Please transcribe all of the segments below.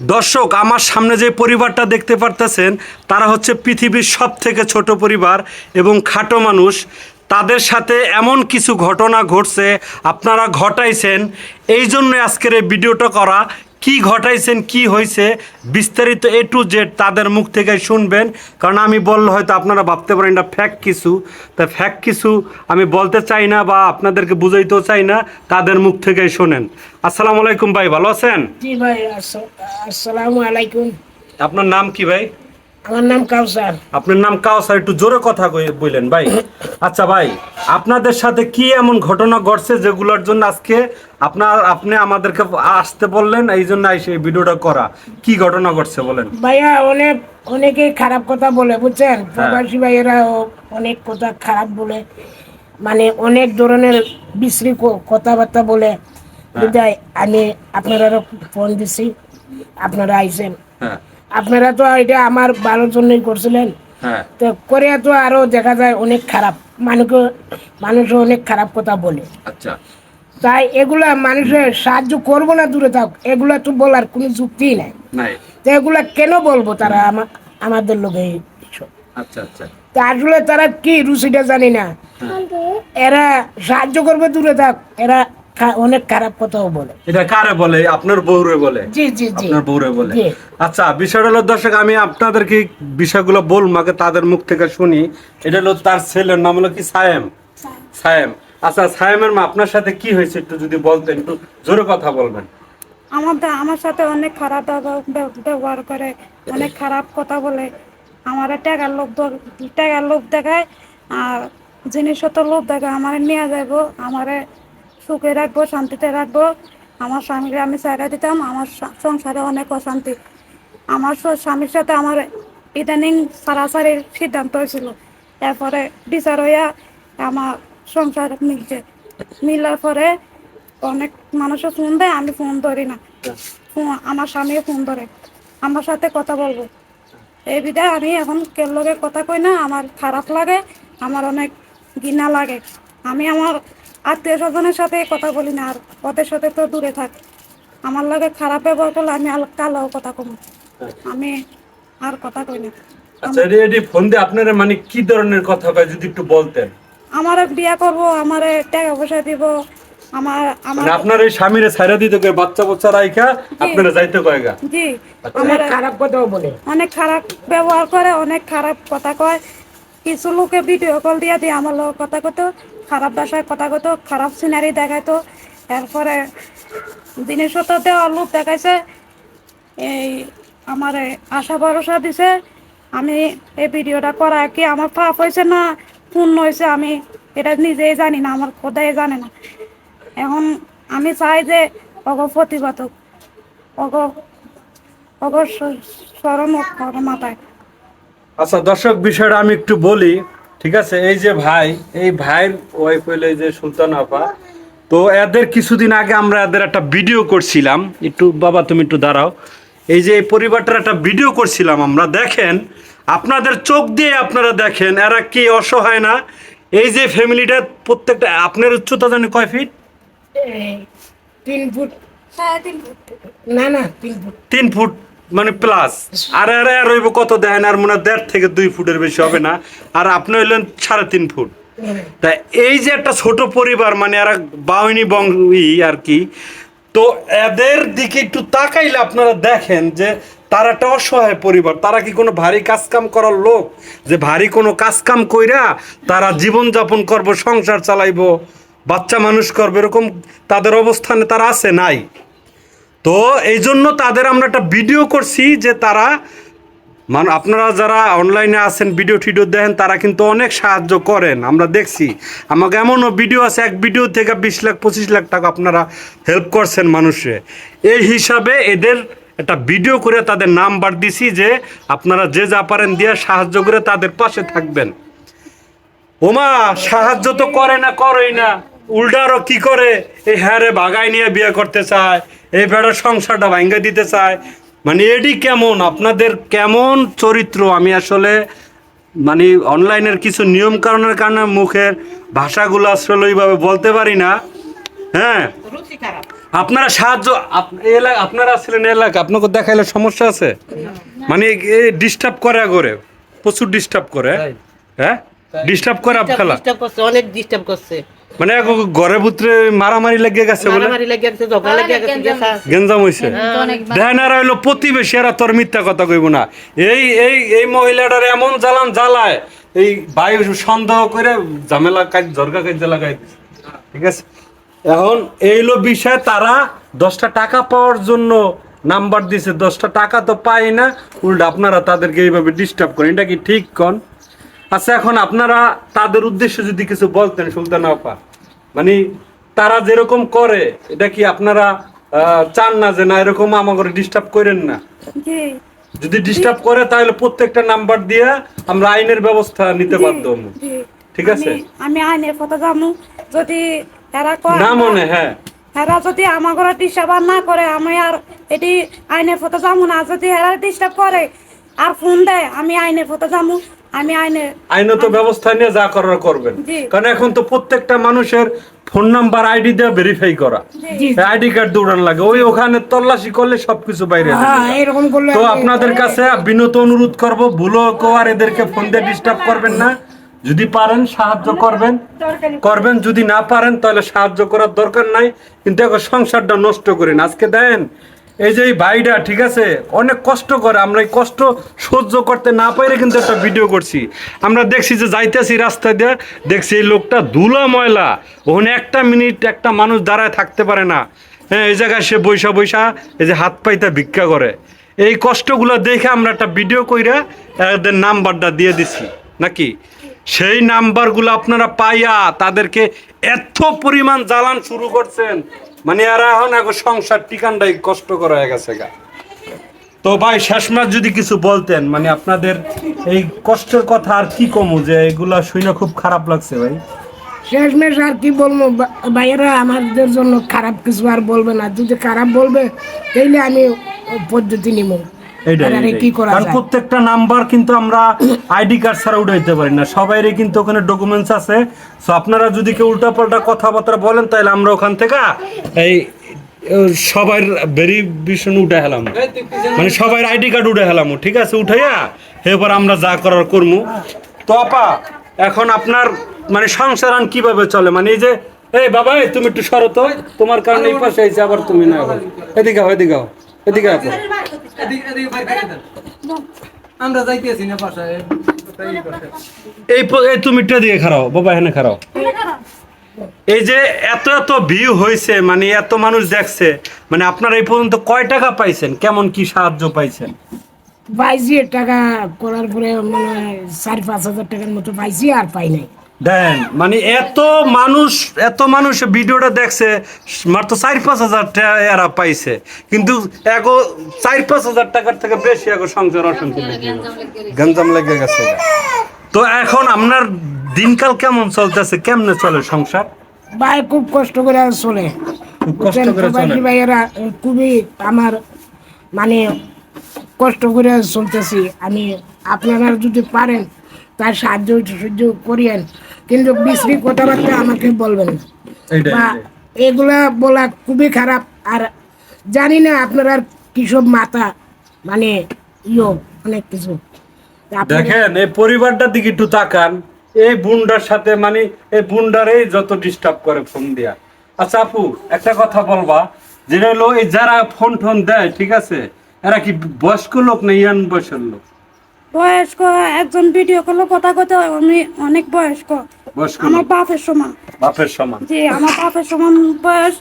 দর্শক, আমার সামনে যে পরিবারটা দেখতে পারতেছেন, তারা হচ্ছে পৃথিবীর সব থেকে ছোট পরিবার এবং খাটো মানুষ। তাদের সাথে এমন কিছু ঘটনা ঘটছে, আপনারা ঘটাইছেন। এই জন্য আজকের এই ভিডিওটা করা। কি ঘটাইছেন কি হয়েছে বিস্তারিত এ টু জেড তাদের মুখ থেকে শুনবেন। কারণ আমি বললে হয়তো আপনারা ভাবতে পারেন এটা ফ্যাক কিছু। তা ফ্যাক কিছু আমি বলতে চাই না বা আপনাদেরকে বুঝাইতেও চাই না তাদের মুখ থেকে শোনেন। আসসালামু আলাইকুম ভাই ভালো আছেন? জি ভাই আস- আসসালামু আলাইকুম। আপনার নাম কি ভাই? আমার নাম কাউসার। আপনার নাম কাউসার একটু জোরে কথা কই- বললেন ভাই। আচ্ছা ভাই আপনাদের সাথে কি এমন ঘটনা ঘটছে যেগুলোর জন্য আজকে আপনার আপনি আমাদেরকে আসতে বললেন এই জন্য এই ভিডিওটা করা? কি ঘটনা ঘটছে বলেন? ভাইয়া অনেক অনেকে খারাপ কথা বলে বুঝছেন? প্রবাসী ভাইয়েরা অনেক কথা খারাপ বলে মানে অনেক ধরনের বিশ্রী কথাবার্তা বলে। বিদায় আমি আপনারা ফোন দিছি আপনারা আইছেন হ্যাঁ। আপনারা তো এটা আমার ভালোর জন্যই করছিলেন। হ্যাঁ। তো করে তো আরও দেখা যায় অনেক খারাপ। মানুষও মানুষও অনেক খারাপ কথা বলে। আচ্ছা। তাই এগুলা মানুষের সাহায্য করব না দূরে থাক এগুলা তো বলার কোনো যুক্তিই নাই। তো এগুলা কেন বলব তারা আমা- আমাদের লোকে আচ্ছা আচ্ছা। তা আসলে তারা কি রুচিটা জানি না। এরা সাহায্য করবে দূরে থাক এরা অনেক খারাপ কথাও বলে। এটা কারে বলে? আপনার বউরে বলে। জি জি জি। আপনার বউরে বলে। আচ্ছা বিষয়টা হলো দর্শক আমি আপনাদেরকে বিষয়গুলো আগে তাদের মুখ থেকে শুনি। এটা হলো তার ছেলের নাম হলো কি? সায়েম। সায়েম। আচ্ছা সায়েমের মা আপনার সাথে কি হয়েছে? একটু যদি বলতেন একটু জোরে কথা বলবেন। আমাদের আমার সাথে অনেক খারাপ ব্যবহার করে অনেক খারাপ কথা বলে। আমার টাকার লোভ টাকার লোভ দেখায় আর জিনিসপত্র লোভ দেখায় আমার নিয়ে যাব আমারে সুখে রাখব, শান্তিতে রাখব। আমার স্বামীকে আমি ছাড়া দিতাম, আমার সংসারে অনেক অশান্তি। আমার স্বামীর সাথে আমার ইদানিং সারাসারির সিদ্ধান্ত হয়েছিল। এরপরে বিচার হইয়া আমার সংসার মিলছে। মিলার পরে অনেক মানুষও ফোন দেয়, আমি ফোন ধরি না। আমার স্বামীও ফোন ধরে। আমার সাথে কথা বলব। এই বিধায় আমি এখন কেউ লগে কথা কই না, আমার খারাপ লাগে, আমার অনেক ঘৃণা লাগে। আমি আমার আত্মীয় স্বজনের সাথে কথা বলি না আর ওদের সাথে তো দূরে থাক। আমার লগে খারাপ ব্যবহার করলে আমি আল- কালো কথা কম। আমি আর কথা কই না। আচ্ছা এটি ফোন দিয়ে আপনারা মানে কি ধরনের কথা কয় যদি একটু বলতেন? আমার বিয়া করব আমার টাকা পয়সা দিব আমার আমার মানে আপনার এই স্বামীরে ছাইরা দিতে কয় বাচ্চা বাচ্চা রাইখা আপনারা যাইতে জি। অনেক খারাপ কথাও বলে। অনেক খারাপ ব্যবহার করে অনেক খারাপ কথা কয়। কিছু লোকে ভিডিও কল দিয়া দিয়ে আমার লোক কথা কত খারাপ ভাষায় কথা কত খারাপ সিনারি দেখাইতো। এরপরে দেওয়ার লোক দেখাইছে, এই আমার আশা ভরসা দিছে, আমি এই ভিডিওটা করা কি আমার পাপ হয়েছে না পূর্ণ হয়েছে আমি এটা নিজেই জানি না, আমার খোদাই জানে না। এখন আমি চাই যে অগ প্রতিবাদ অগ অগ স্মরণ মাথায়। আচ্ছা দর্শক, বিষয়টা আমি একটু বলি। ঠিক আছে? এই যে ভাই এই ভাইয়ের ওয়াইফ হইল এই যে সুলতান আপা। তো এদের কিছুদিন আগে আমরা এদের একটা ভিডিও করছিলাম। একটু বাবা তুমি একটু দাঁড়াও। এই যে এই পরিবারটার একটা ভিডিও করছিলাম আমরা দেখেন আপনাদের চোখ দিয়ে আপনারা দেখেন এরা কি অসহায় না? এই যে ফ্যামিলিটা প্রত্যেকটা আপনার উচ্চতা জানি কয় ফিট তিন ফুট। তিন ফুট। না না তিন ফুট। তিন ফুট। মানে প্লাস আর আর আর রইব কত দেখেন আর মনে দেড় থেকে দুই ফুটের বেশি হবে না। আর আপনি হইলেন সাড়ে তিন ফুট। তা এই যে একটা ছোট পরিবার মানে এরা বাউনি বংশী আর কি, তো এদের দিকে একটু তাকাইলে আপনারা দেখেন যে তারা একটা অসহায় পরিবার। তারা কি কোনো ভারী কাজকাম করার লোক? যে ভারী কোনো কাজকাম কইরা তারা জীবনযাপন করব, সংসার চালাইবো, বাচ্চা মানুষ করবে, এরকম তাদের অবস্থানে তারা আছে? নাই। তো এই জন্য তাদের আমরা একটা ভিডিও করছি যে তারা মানে আপনারা যারা অনলাইনে আছেন ভিডিও টিডিও দেখেন, তারা কিন্তু অনেক সাহায্য করেন। আমরা দেখছি। আমাকে এমনও ভিডিও আছে, এক ভিডিও থেকে বিশ লাখ, পঁচিশ লাখ টাকা আপনারা হেল্প করছেন মানুষে। এই হিসাবে এদের একটা ভিডিও করে তাদের নাম্বার দিছি যে আপনারা যে যা পারেন দিয়ে সাহায্য করে তাদের পাশে থাকবেন। ওমা, সাহায্য তো করে না, করেই না। উল্টারও কি করে? এই হ্যারে বাগায় নিয়ে বিয়ে করতে চায় এই বেড়ার সংসারটা ভাঙ্গা দিতে চায়। মানে এডি কেমন? আপনাদের কেমন চরিত্র? আমি আসলে মানে অনলাইনের কিছু নিয়ম কারণের কারণে মুখের ভাষাগুলো আসলে ওইভাবে বলতে পারি না। হ্যাঁ? আপনারা সাহায্য আপনারা এই এলাকা আপনাকে দেখাইলে সমস্যা আছে? মানে ডিস্টার্ব করে করে প্রচুর ডিস্টার্ব করে। হ্যাঁ? ডিস্টার্ব করে করছে অনেক ডিস্টার্ব করছে। মানে এক ঘরে ভিতরে মারামারি লেগে গেছে বলে? মারামারি লেগে গেছে ঝগড়া লেগে গেছে গেছা গেঞ্জাম হয়েছে দেখেন আর হইল প্রতিবেশী এরা তোর মিথ্যা কথা কইব না। এই এই এই মহিলাটার এমন জ্বালান জ্বালায় এই বায়ু সন্দেহ করে ঝামেলা কাজ ঝরকা কাজ লাগাই ঠিক আছে? এখন এইলো বিষয় তারা দশটা টাকা পাওয়ার জন্য নাম্বার দিছে। দশটা টাকা তো পাই না। উল্টা আপনারা তাদেরকে এইভাবে ডিস্টার্ব করেন। এটা কি ঠিক কন? আচ্ছা এখন আপনারা তাদের উদ্দেশ্যে যদি কিছু বলতেন সুলতান আপা মানে তারা যেরকম করে এটা কি আপনারা চান না যে না এরকম আমাকে ডিস্টার্ব করেন না? যদি ডিস্টার্ব করে তাহলে প্রত্যেকটা নাম্বার দিয়ে আমরা আইনের ব্যবস্থা নিতে বাধ্য ঠিক আছে? আমি- আইনের কথা জানো যদি এরা কয় না মনে হ্যাঁ। এরা যদি আমার ঘরে ডিস্টার্ব না করে আমি আর এটি আইনের পথে যাব না। যদি এরা ডিস্টার্ব করে আর ফোন দেয় আমি আইনের পথে যাব। আমি আইনত ব্যবস্থা নিয়ে যা করার করবেন। কারণ এখন তো প্রত্যেকটা মানুষের ফোন নাম্বার আইডি দিয়ে ভেরিফাই করা। আইডি কার্ড দৌড়ান লাগে। ওই ওখানে তল্লাশি করলে সবকিছু বাইরে। হ্যাঁ তো আপনাদের কাছে বিনত অনুরোধ করব ভুলো কেউ আর এদেরকে ফোন দিয়ে ডিস্টার্ব করবেন না। যদি পারেন সাহায্য করবেন। করবেন যদি না পারেন তাহলে সাহায্য করার দরকার নাই। কিন্তু এখন সংসারটা নষ্ট করেন। আজকে দেন এই যে এই ভাইটা, ঠিক আছে? অনেক কষ্ট করে, আমরা এই কষ্ট সহ্য করতে না পাইলে কিন্তু একটা ভিডিও করছি। আমরা দেখছি যে যাইতেছি রাস্তা দিয়ে, দেখছি এই লোকটা ধুলা ময়লা। ওখানে একটা মিনিট একটা মানুষ দাঁড়ায় থাকতে পারে না। হ্যাঁ এই জায়গায় সে বৈশা বৈশা এই যে হাত পাইতা ভিক্ষা করে। এই কষ্টগুলো দেখে আমরা একটা ভিডিও কইরা এদের নাম্বারটা দিয়ে দিছি। নাকি? সেই নাম্বারগুলো আপনারা পাইয়া তাদেরকে এত পরিমাণ জ্বালান শুরু করছেন। মানে আর এখন এখন সংসার টিকানটাই কষ্ট করা হয়ে গেছে গা। তো ভাই শেষ মাস যদি কিছু বলতেন মানে আপনাদের এই কষ্টের কথা আর কি কমু যে এগুলা শুনে খুব খারাপ লাগছে ভাই? শেষমেশ আর কি বলব ভাইয়েরা আমাদের জন্য খারাপ কিছু আর বলবে না। যদি খারাপ বলবে, তাইলে আমি পদ্ধতি নিব কারণ প্রত্যেকটা নাম্বার কিন্তু আমরা আইডি কার্ড ছাড়া উঠাইতে পারি না। সবাইরই কিন্তু ওখানে ডকুমেন্টস আছে। সো আপনারা যদি কেউ উল্টাপাল্টা কথাবার্তা বলেন তাহলে আমরা ওখান থেকে এই সবার ভেরিফিকেশন উঠে হেলাম। মানে সবার আইডি কার্ড উঠে হেলাম। ঠিক আছে উঠাইয়া এবার আমরা যা করার করমু। তো আপা এখন আপনার মানে সংসার কীভাবে চলে? মানে এই যে এই বাবা তুমি একটু সরো তো। তোমার কারণে এই পাশে আইছে আবার তুমি না এদিকে আও, এদিকে এদিকে আপা এদিকে এদিকে বাইরে কাটে দেন। আমরা যাইতেছি না পাশায় এই প- এই দিয়ে খারাও বাবা এখানে খারাও। এই যে এত এত ভিউ হয়েছে মানে এত মানুষ দেখছে মানে আপনারা এই পর্যন্ত কয় টাকা পাইছেন? কেমন কি সাহায্য পাইছেন? পাইছি টাকা করার পরে মানে চার পাঁচ হাজার টাকার মতো পাইছি আর পাই নাই। দেন মানে এত মানুষ এত মানুষ ভিডিওটা দেখছে মাত্র চার পাঁচ হাজার টাকা এরা পাইছে। কিন্তু এগো চার পাঁচ হাজার টাকার থেকে বেশি এগো সংসার অশান্তি লেগে গঞ্জাম লেগে গেছে। তো এখন আপনার দিনকাল কেমন চলতেছে? কেমনে চলে সংসার? ভাই খুব কষ্ট করে চলে। খুব কষ্ট বুঝছেন, করে চলে। ভাইয়েরা খুবই আমার মানে কষ্ট করে চলতেছি। আমি আপনারা যদি পারেন তার সাহায্য সাহায্য করিয়েন। কিন্তু বিশ্রী কথাবার্তা আমাকে বলবেন। বা এগুলা বলা খুবই খারাপ। আর জানি না আপনারা কিসব মাথা মানে ইয়ো অনেক কিছু। দেখেন এই পরিবারটার দিকে একটু তাকান। এই বুন্ডার সাথে মানে এই বুন্ডারেই যত ডিস্টার্ব করে ফোন দিয়া। আচ্ছা আপু একটা কথা বলবা। যেটা হলো এই যারা ফোন টোন দেয় ঠিক আছে? এরা কি বয়স্ক লোক না ইয়ান বয়সের লোক? বয়স্ক একজন ভিডিও করল কথা কথা আমি অনেক বয়স্ক। বয়স্ক আমার বাপের সমান। বাপের সমান। জি আমার বাপের সমান বয়স।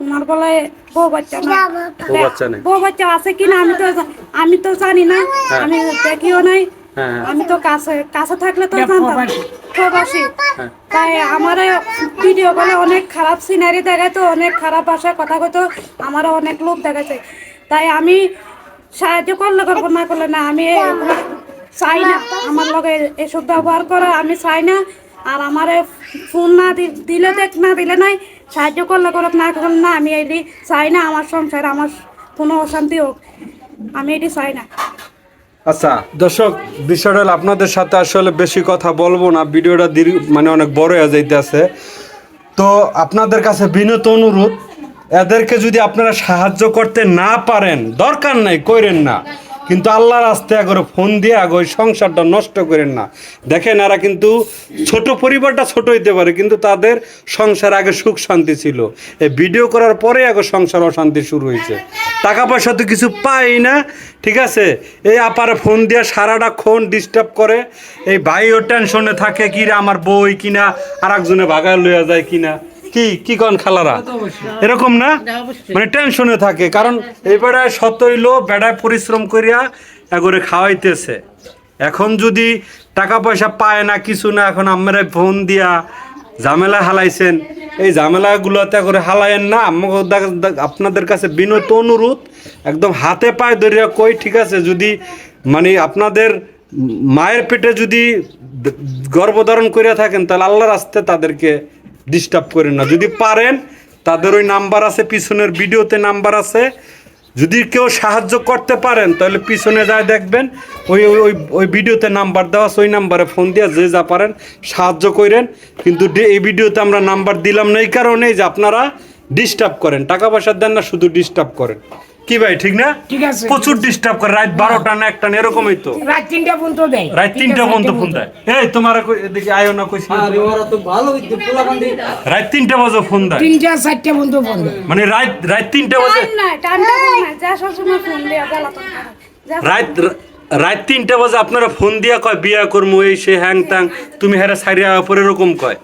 ওনার বলায় বউ বাচ্চা না বউ বাচ্চা নেই। বউ বাচ্চা আছে কিনা আমি তো আমি তো জানি না। আমি দেখিও নাই। হ্যাঁ। আমি তো কাছে কাছে থাকলে তো জানতাম। প্রবাসী। হ্যাঁ। তাই আমার ভিডিও বলে অনেক খারাপ সিনারি দেখাইতো অনেক খারাপ ভাষায় কথা কইতো আমারও অনেক লোক দেখাইছে। তাই আমি সাহায্য করলে করব না করলে না আমি চাই না। আমার লগে এসব ব্যবহার করা আমি চাই না। আর আমার ফোন না দি- দিলে দেখ না দিলে নাই। সাহায্য করলে করক না করলে না আমি এটি চাই না। আমার সংসার আমার কোনো অশান্তি হোক আমি এটি চাই না। আচ্ছা দর্শক বিষয়টা আপনাদের সাথে আসলে বেশি কথা বলব না। ভিডিওটা দীর্ঘ মানে অনেক বড় হয়ে যাইতে আছে তো আপনাদের কাছে বিনত অনুরোধ এদেরকে যদি আপনারা সাহায্য করতে না পারেন দরকার নাই কইরেন না। কিন্তু আল্লাহর আস্তে করে ফোন দিয়ে আগে, ওই সংসারটা নষ্ট করেন না। দেখেন এরা কিন্তু ছোট পরিবারটা ছোট হইতে পারে, কিন্তু তাদের সংসার আগে সুখ শান্তি ছিল। এই ভিডিও করার পরে আগে সংসার অশান্তি শুরু হয়েছে টাকা পয়সা তো কিছু পাই না, ঠিক আছে? এই আপারে ফোন দিয়ে সারাটা ক্ষণ ডিস্টার্ব করে। এই ভাইও টেনশনে থাকে কি রে আমার বই কিনা আর একজনে ভাগায় লইয়া যায় কিনা। কি কি কন খালারা? এরকম না? মানে টেনশনে থাকে কারণ এবারে শত হইল বেড়ায় পরিশ্রম করিয়া এগরে খাওয়াইতেছে। এখন যদি টাকা পয়সা পায় না কিছু না এখন আমরা ফোন দিয়া ঝামেলা হালাইছেন। এই ঝামেলাগুলোতে করে হালায়েন না আমাকে আপনাদের কাছে বিনত অনুরোধ একদম হাতে পায়ে ধরিয়া কই ঠিক আছে যদি মানে আপনাদের মায়ের পেটে যদি গর্ভধারণ করিয়া থাকেন তাহলে আল্লাহর রাস্তে তাদেরকে ডিস্টার্ব করেন না। যদি পারেন, তাদের ওই নাম্বার আছে, পিছনের ভিডিওতে নাম্বার আছে। যদি কেউ সাহায্য করতে পারেন, তাহলে পিছনে যায় দেখবেন, ওই, ওই- ওই ভিডিওতে নাম্বার দেওয়া আছে, ওই নাম্বারে ফোন দিয়ে যে যা পারেন সাহায্য করেন। কিন্তু এই ভিডিওতে আমরা নাম্বার দিলাম না, এই কারণেই যে আপনারা ডিস্টার্ব করেন। টাকা পয়সা দেন না, শুধু ডিস্টার্ব করেন। কি ভাই ঠিক না? ঠিক আছে। প্রচুর ডিস্টার্ব করে রাত বারোটা না একটা এরকমই তো। রাত তিনটা পর্যন্ত দেয়। রাত তিনটা পর্যন্ত ফোন দেয়। এই তোমার এদিকে আয়ো না কইছি রাত তিনটা বাজে ফোন দেয়। তিনটা চারটা পর্যন্ত ফোন দেয়। মানে রাত রাত তিনটা বাজে। রাত রাত তিনটা বাজে আপনারা ফোন দিয়া কয় বিয়া করব এই সে হ্যাং ত্যাং তুমি হেরা সারিয়া পরে এরকম কয়।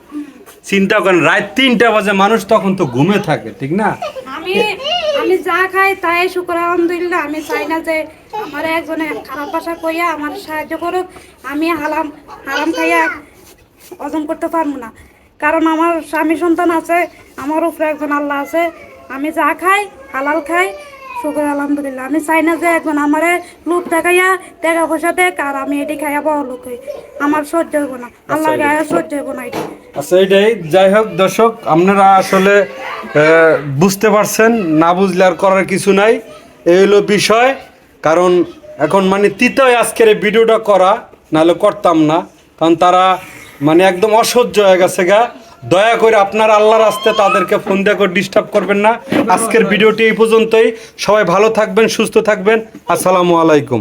চিন্তা করেন রাত তিনটা বাজে মানুষ তখন তো ঘুমে থাকে ঠিক না? আমি যা খাই তাই, শুক্র আলহামদুলিল্লাহ। আমি চাই না যে আমার একজনে খারাপ ভাষা কইয়া আমার সাহায্য করুক। আমি হালাম, হারাম খাইয়া হজম করতে পারব না। কারণ আমার স্বামী সন্তান আছে, আমার উপরে একজন আল্লাহ আছে। আমি যা খাই, হালাল খাই শুক্র আলহামদুলিল্লাহ। আমি চাই না যে একজন আমার লোভ দেখাইয়া টাকা পয়সা দেখ আর আমি এটি খাইয়া বড় লোক আমার সহ্য হইব না। আল্লাহ গায়ে সহ্য হইব না এটি। আচ্ছা এটাই। যাই হোক দর্শক আপনারা আসলে বুঝতে পারছেন না বুঝলে আর করার কিছু নাই। এই হলো বিষয়। কারণ এখন মানে তৃতীয় আজকের এই ভিডিওটা করা নাহলে করতাম না। কারণ তারা মানে একদম অসহ্য হয়ে গেছে গা। দয়া করে আপনার আল্লাহর আসতে তাদেরকে ফোন দিয়ে করে ডিস্টার্ব করবেন না। আজকের ভিডিওটি এই পর্যন্তই। সবাই ভালো থাকবেন, সুস্থ থাকবেন। আসসালামু আলাইকুম।